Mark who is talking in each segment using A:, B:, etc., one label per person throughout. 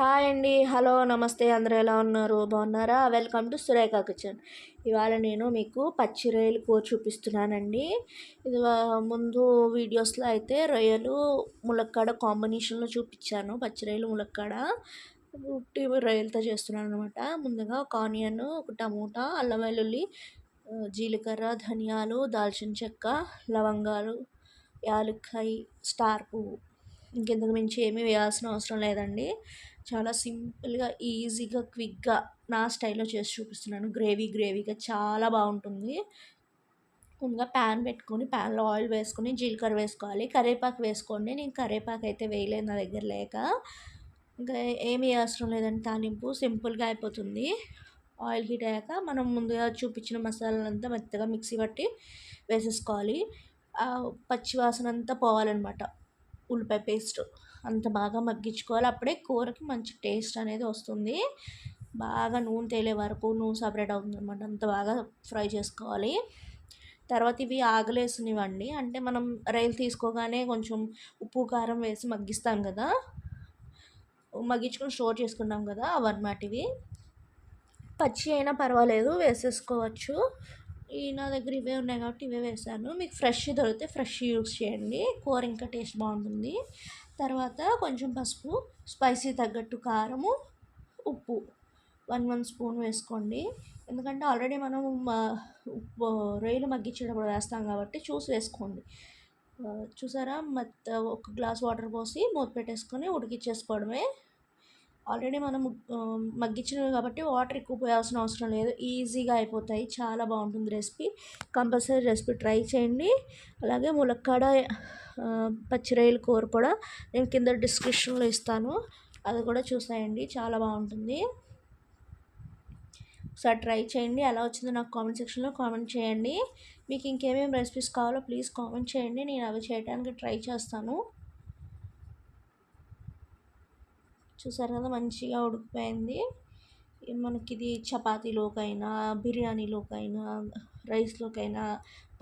A: Hi అండి. Hello నమస్తే. అందరూ ఎలా ఉన్నారు? బాగున్నారా? Welcome to Surekha kitchen. ఇవాళ నేను మీకు పచ్చి రొయ్యలు కూర చూపిస్తున్నానండి. ఇది ముందు వీడియోస్లో అయితే రొయ్యలు ములక్కాడ కాంబినేషన్లో చూపించాను. పచ్చి రొయ్యలు ములక్కాడ ఉట్టి రొయ్యలతో చేస్తున్నాను అనమాట ముందుగా ఒక ఆనియన్ ఒక టమోటా అల్లం వెల్లుల్లి జీలకర్ర ధనియాలు దాల్చిన చెక్క లవంగాలు యాలక్కాయ స్టార్ పువ్వు. ఇంకెందుకు మించి ఏమీ వేయాల్సిన అవసరం లేదండి. చాలా సింపుల్గా ఈజీగా క్విక్గా నా స్టైల్లో చేసి చూపిస్తున్నాను. గ్రేవీ గ్రేవీగా చాలా బాగుంటుంది. ముందుగా ప్యాన్ పెట్టుకొని ప్యాన్లో ఆయిల్ వేసుకొని జీలకర్ర వేసుకోవాలి. కరివేపాకు వేసుకోండి. నేను కరివేపాకు అయితే వేయలేదు నా దగ్గర లేక. ఇంకా ఏమి అవసరం లేదండి తాలింపు. సింపుల్గా అయిపోతుంది. ఆయిల్ హీట్ అయ్యాక మనం ముందుగా చూపించిన మసాలాలంతా మెత్తగా మిక్సీ పట్టి వేసేసుకోవాలి. పచ్చివాసన అంతా పోవాలన్నమాట. ఉల్లిపాయ పేస్ట్ అంత బాగా మగ్గించుకోవాలి. అప్పుడే కూరకి మంచి టేస్ట్ అనేది వస్తుంది. బాగా నూనె తేలే వరకు నూనె సపరేట్ అవుతుంది అనమాట అంత బాగా ఫ్రై చేసుకోవాలి. తర్వాత ఇవి ఆగలేసినవండి. అంటే మనం రైలు తీసుకోగానే కొంచెం ఉప్పు కారం వేసి మగ్గిస్తాం కదా. మగ్గించుకొని స్టోర్ చేసుకున్నాం కదా అవన్నమాట ఇవి. పచ్చి అయినా పర్వాలేదు వేసేసుకోవచ్చు. ఈ నా దగ్గర ఇవే ఉన్నాయి కాబట్టి ఇవే వేసాను మీకు ఫ్రెష్ దొరికితే ఫ్రెష్ యూస్ చేయండి. కూర ఇంకా టేస్ట్ బాగుంటుంది. తర్వాత కొంచెం పసుపు స్పైసీ తగ్గట్టు కారము ఉప్పు. వన్ వన్ స్పూన్ వేసుకోండి. ఎందుకంటే ఆల్రెడీ మనం రొయ్యలు మగ్గించేటప్పుడు వేస్తాం కాబట్టి చూసి వేసుకోండి. చూసారా? మొత్త ఒక గ్లాస్ వాటర్ పోసి మూత పెట్టేసుకొని ఉడికిచ్చేసుకోవడమే ఆల్రెడీ మనం మగ్గించినవి కాబట్టి వాటర్ ఎక్కువ పోయాల్సిన అవసరం లేదు. ఈజీగా అయిపోతాయి. చాలా బాగుంటుంది రెసిపీ. కంపల్సరీ రెసిపీ ట్రై చేయండి. అలాగే ములక్కాడ పచ్చిరాయల కూర కూడా నేను కింద డిస్క్రిప్షన్లో ఇస్తాను. అది కూడా చూసాయండి. చాలా బాగుంటుంది. ఒకసారి ట్రై చేయండి. ఎలా వచ్చిందో నాకు కామెంట్ సెక్షన్లో కామెంట్ చేయండి. మీకు ఇంకేమేమి రెసిపీస్ కావాలో ప్లీజ్ కామెంట్ చేయండి. నేను అవి చేయడానికి ట్రై చేస్తాను. చూసారు కదా మంచిగా ఉడికిపోయింది. మనకి ఇది చపాతీలోకైనా బిర్యానీలోకైనా రైస్లోకైనా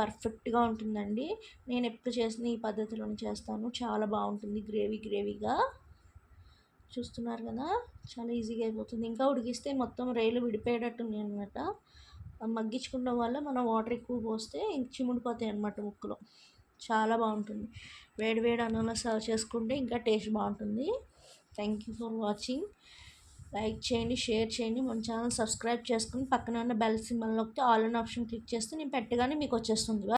A: పర్ఫెక్ట్గా ఉంటుందండి. నేను ఎప్పుడు చేసిన ఈ పద్ధతిలోనే చేస్తాను. చాలా బాగుంటుంది గ్రేవీ గ్రేవీగా. చూస్తున్నారు కదా చాలా ఈజీగా అయిపోతుంది. ఇంకా ఉడికిస్తే మొత్తం రైలు విడిపోయేటట్టుంది అనమాట మగ్గించుకోవడం వల్ల మనం వాటర్ ఎక్కువ పోస్తే ఇంక చిముడిపోతాయి అనమాట ముక్కలు. చాలా బాగుంటుంది. వేడి వేడి అన్నంలో సర్వ్ చేసుకుంటే ఇంకా టేస్ట్ బాగుంటుంది. Thank you for watching like చేయండి షేర్ చేయండి. మన ఛానల్ సబ్స్క్రైబ్ చేసుకుని పక్కన ఉన్న బెల్ సింబల్ నొక్కితే ఆల్ అన్ ఆప్షన్ క్లిక్ చేస్తే నేను పెట్టగానే మీకు వచ్చేస్తుంది.